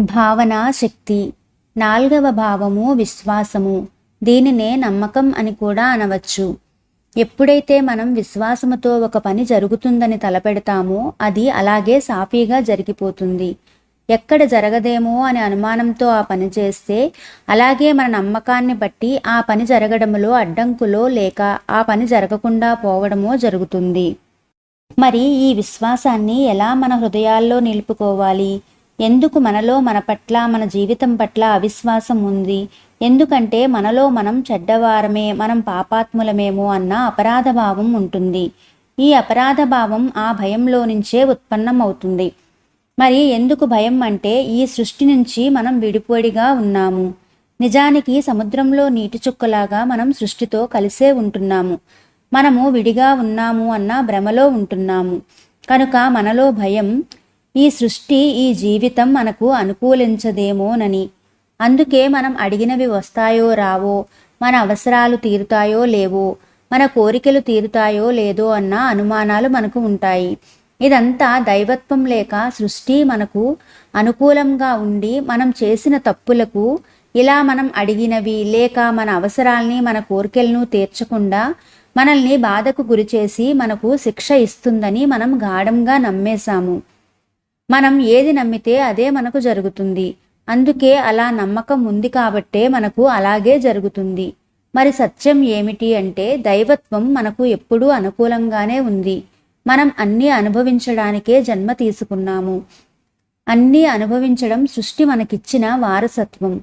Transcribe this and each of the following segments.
భావనా శక్తి నాలుగవ భావము విశ్వాసము. దీనినే నమ్మకం అని కూడా అనవచ్చు. ఎప్పుడైతే మనం విశ్వాసముతో ఒక పని జరుగుతుందని తలపెడతామో అది అలాగే సాఫీగా జరిగిపోతుంది. ఎక్కడ జరగదేమో అనే అనుమానంతో ఆ పని చేస్తే అలాగే మన నమ్మకాన్ని బట్టి ఆ పని జరగడములో అడ్డంకులో లేక ఆ పని జరగకుండా పోవడమో జరుగుతుంది. మరి ఈ విశ్వాసాన్ని ఎలా మన హృదయాల్లో నిలుపుకోవాలి? ఎందుకు మనలో మన పట్ల మన జీవితం పట్ల అవిశ్వాసం ఉంది? ఎందుకంటే మనలో మనం చెడ్డవారమే మనం పాపాత్ములమేమో అన్న అపరాధ భావం ఉంటుంది. ఈ అపరాధ భావం ఆ భయంలో నుంచే ఉత్పన్నం అవుతుంది మరి ఎందుకు భయం అంటే ఈ సృష్టి నుంచి మనం విడిపోడిగా ఉన్నాము. నిజానికి సముద్రంలో నీటి చుక్కలాగా మనం సృష్టితో కలిసే ఉంటున్నాము. మనము విడిగా ఉన్నాము అన్న భ్రమలో ఉంటున్నాము. కనుక మనలో భయం ఈ సృష్టి ఈ జీవితం మనకు అనుకూలించదేమోనని. అందుకే మనం అడిగినవి వస్తాయో రావో మన అవసరాలు తీరుతాయో లేవో మన కోరికలు తీరుతాయో లేదో అన్న అనుమానాలు మనకు ఉంటాయి. ఇదంతా దైవత్వం లేక సృష్టి మనకు అనుకూలంగా ఉండి మనం చేసిన తప్పులకు ఇలా మనం అడిగినవి లేక మన అవసరాల్ని మన కోరికలను తీర్చకుండా మనల్ని బాధకు గురిచేసి మనకు శిక్ష ఇస్తుందని మనం గాఢంగా నమ్మేశాము. మనం ఏది నమ్మితే అదే మనకు జరుగుతుంది. అందుకే అలా నమ్మకం ఉంది కాబట్టే మనకు అలాగే జరుగుతుంది. మరి సత్యం ఏమిటి అంటే దైవత్వం మనకు ఎప్పుడూ అనుకూలంగానే ఉంది. మనం అన్నీ అనుభవించడానికే జన్మ తీసుకున్నాము. అన్నీ అనుభవించడం సృష్టి మనకిచ్చిన వారసత్వం.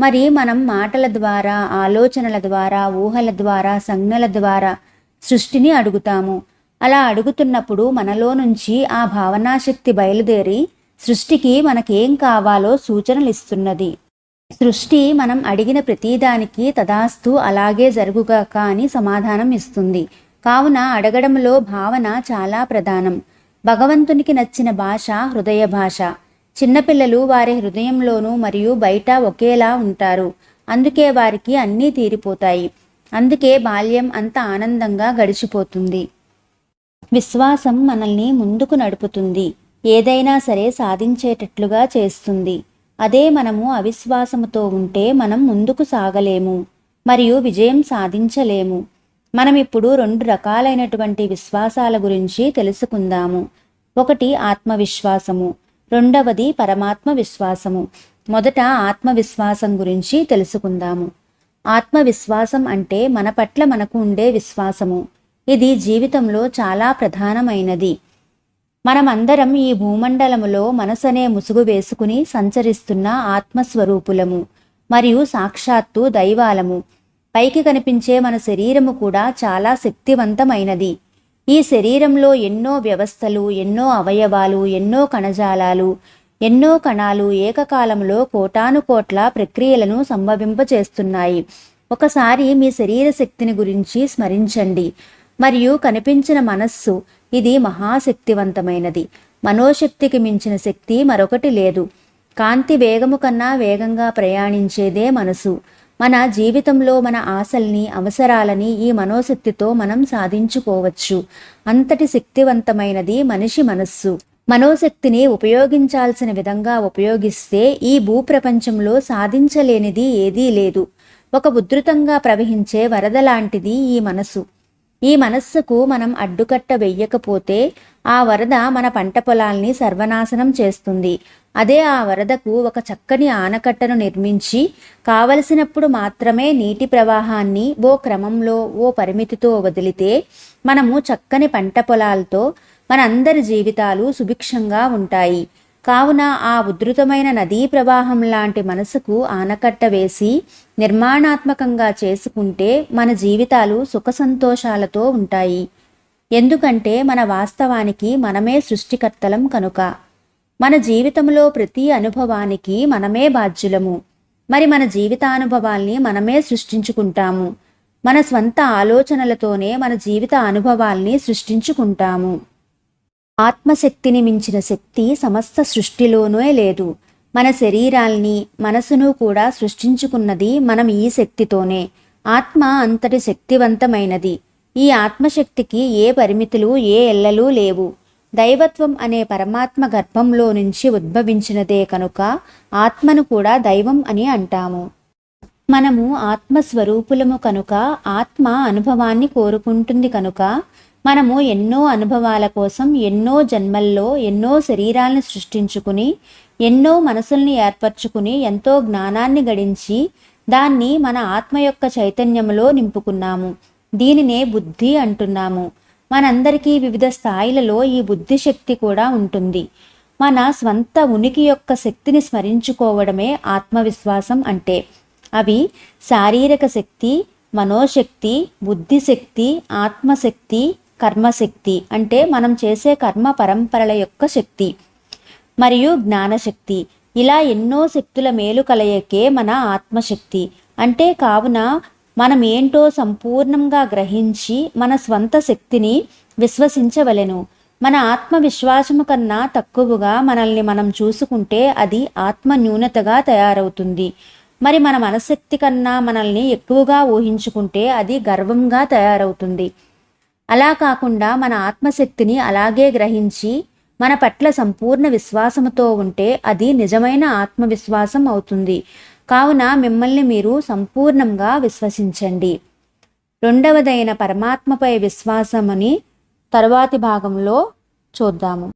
మరి మనం మాటల ద్వారా ఆలోచనల ద్వారా ఊహల ద్వారా సంజ్ఞల ద్వారా సృష్టిని అడుగుతాము. అలా అడుగుతున్నప్పుడు మనలో నుంచి ఆ భావనాశక్తి బయలుదేరి సృష్టికి మనకేం కావాలో సూచనలు ఇస్తున్నది సృష్టి మనం అడిగిన ప్రతిదానికి తదాస్తు అలాగే జరుగుగాక అని సమాధానం ఇస్తుంది. కావున అడగడంలో భావన చాలా ప్రధానం. భగవంతునికి నచ్చిన భాష హృదయ భాష. చిన్నపిల్లలు వారి హృదయంలోనూ మరియు బయట ఒకేలా ఉంటారు. అందుకే వారికి అన్నీ తీరిపోతాయి. అందుకే బాల్యం అంత ఆనందంగా గడిచిపోతుంది. విశ్వాసం మనల్ని ముందుకు నడుపుతుంది. ఏదైనా సరే సాధించేటట్లుగా చేస్తుంది. అదే మనము అవిశ్వాసముతో ఉంటే మనం ముందుకు సాగలేము. మరియు విజయం సాధించలేము. మనం ఇప్పుడు రెండు రకాలైనటువంటి విశ్వాసాల గురించి తెలుసుకుందాము. ఒకటి ఆత్మవిశ్వాసము రెండవది పరమాత్మ విశ్వాసము. మొదట ఆత్మవిశ్వాసం గురించి తెలుసుకుందాము. ఆత్మవిశ్వాసం అంటే మన పట్ల మనకు ఉండే విశ్వాసము. ఇది జీవితంలో చాలా ప్రధానమైనది. మనమందరం ఈ భూమండలములో మనసనే ముసుగు వేసుకుని సంచరిస్తున్న ఆత్మస్వరూపులము మరియు సాక్షాత్తు దైవాలము. పైకి కనిపించే మన శరీరము కూడా చాలా శక్తివంతమైనది. ఈ శరీరంలో ఎన్నో వ్యవస్థలు ఎన్నో అవయవాలు ఎన్నో కణజాలాలు ఎన్నో కణాలు ఏకకాలంలో కోటానుకోట్ల ప్రక్రియలను సంభవింపచేస్తున్నాయి ఒకసారి మీ శరీర శక్తిని గురించి స్మరించండి. మరియు కనిపించిన మనస్సు ఇది మహాశక్తివంతమైనది. మనోశక్తికి మించిన శక్తి మరొకటి లేదు. కాంతి వేగము కన్నా వేగంగా ప్రయాణించేదే మనసు. మన జీవితంలో మన ఆశల్ని అవసరాలని ఈ మనోశక్తితో మనం సాధించుకోవచ్చు. అంతటి శక్తివంతమైనది మనిషి మనస్సు. మనోశక్తిని ఉపయోగించాల్సిన విధంగా ఉపయోగిస్తే ఈ భూప్రపంచంలో సాధించలేనిది ఏదీ లేదు. ఒక ఉధృతంగా ప్రవహించే వరద లాంటిది ఈ మనసు. ఈ మనస్సుకు మనం అడ్డుకట్ట వెయ్యకపోతే ఆ వరద మన పంట పొలాల్ని సర్వనాశనం చేస్తుంది. అదే ఆ వరదకు ఒక చక్కని ఆనకట్టను నిర్మించి కావలసినప్పుడు మాత్రమే నీటి ప్రవాహాన్ని ఓ క్రమంలో ఓ పరిమితితో వదిలితే మనము చక్కని పంట పొలాలతో మనందరి జీవితాలు సుభిక్షంగా ఉంటాయి. కావున ఆ ఉధృతమైన నదీ ప్రవాహం లాంటి మనసుకు ఆనకట్ట వేసి నిర్మాణాత్మకంగా చేసుకుంటే మన జీవితాలు సుఖ సంతోషాలతో ఉంటాయి. ఎందుకంటే మన వాస్తవానికి మనమే సృష్టికర్తలం కనుక. మన జీవితంలో ప్రతి అనుభవానికి మనమే బాధ్యులము. మరి మన జీవితానుభవాల్ని మనమే సృష్టించుకుంటాము. మన స్వంత ఆలోచనలతోనే మన జీవిత అనుభవాల్ని సృష్టించుకుంటాము. ఆత్మశక్తిని మించిన శక్తి సమస్త సృష్టిలోనే లేదు. మన శరీరాల్ని మనసును కూడా సృష్టించుకున్నది మనం ఈ శక్తితోనే. ఆత్మ అంతటి శక్తివంతమైనది. ఈ ఆత్మశక్తికి ఏ పరిమితులు ఏ ఎల్లలు లేవు. దైవత్వం అనే పరమాత్మ గర్భంలో నుంచి ఉద్భవించినదే కనుక ఆత్మను కూడా దైవం అని అంటాము. మనము ఆత్మస్వరూపులము కనుక ఆత్మ అనుభవాన్ని కోరుకుంటుంది కనుక మనము ఎన్నో అనుభవాల కోసం ఎన్నో జన్మల్లో ఎన్నో శరీరాలను సృష్టించుకుని ఎన్నో మనసుల్ని ఏర్పరచుకుని ఎంతో జ్ఞానాన్ని గడించి దాన్ని మన ఆత్మ యొక్క చైతన్యములో నింపుకున్నాము. దీనినే బుద్ధి అంటున్నాము. మనందరికీ వివిధ స్థాయిలలో ఈ బుద్ధి శక్తి కూడా ఉంటుంది. మన స్వంత ఉనికి యొక్క శక్తిని స్మరించుకోవడమే ఆత్మవిశ్వాసం అంటే. అవి శారీరక శక్తి మనోశక్తి బుద్ధిశక్తి ఆత్మశక్తి కర్మశక్తి అంటే మనం చేసే కర్మ పరంపరల యొక్క శక్తి మరియు జ్ఞానశక్తి. ఇలా ఎన్నో శక్తుల మేలు కలయకే మన ఆత్మశక్తి. అంటే కావున మనం ఏంటో సంపూర్ణంగా గ్రహించి మన స్వంత శక్తిని విశ్వసించవలెను. మన ఆత్మవిశ్వాసము కన్నా తక్కువగా మనల్ని మనం చూసుకుంటే అది ఆత్మ న్యూనతగా తయారవుతుంది. మరి మన మనశక్తి కన్నా మనల్ని ఎక్కువగా ఊహించుకుంటే అది గర్వంగా తయారవుతుంది. అలా కాకుండా మన ఆత్మశక్తిని అలాగే గ్రహించి మన పట్ల సంపూర్ణ విశ్వాసముతో ఉంటే అది నిజమైన ఆత్మవిశ్వాసం అవుతుంది. కావున మిమ్మల్ని మీరు సంపూర్ణంగా విశ్వసించండి. రెండవదైన పరమాత్మపై విశ్వాసమని తరువాతి భాగంలో చూద్దాము.